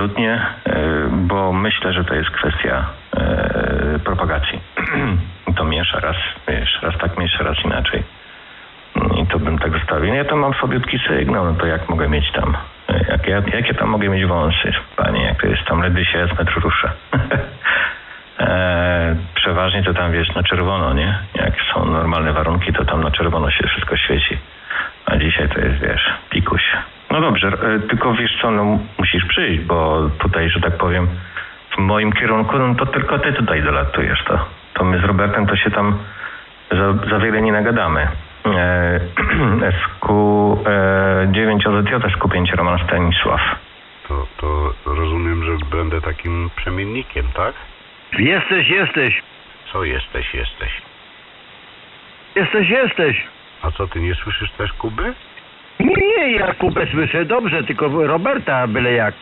absolutnie, e, bo myślę, że to jest kwestia e, propagacji. to miesza raz, wiesz, raz tak miesza, raz inaczej. I to bym tak zostawił. Ja tam mam słabiutki sygnał, no to jak mogę mieć tam, e, jak ja, jakie tam mogę mieć wąsy, panie, jak to jest tam ledwie się z metru ruszę. przeważnie to tam, wiesz, na czerwono, nie? Jak są normalne warunki, to tam na czerwono się wszystko świeci. A dzisiaj to jest, wiesz, pikuś. No dobrze, e, tylko wiesz co, no musisz przyjść, bo tutaj, że tak powiem, w moim kierunku, no to tylko ty tutaj dolatujesz, to, to my z Robertem to się tam za, za wiele nie nagadamy. E, SQ e, 9 OZJ, SQ5 Roman Stanisław. To, to rozumiem, że będę takim przemiennikiem, tak? Jesteś, jesteś. Co jesteś, jesteś? Jesteś, jesteś. A co, ty nie słyszysz też Kuby? Nie, nie, ja Kubę słyszę dobrze, tylko Roberta byle jak.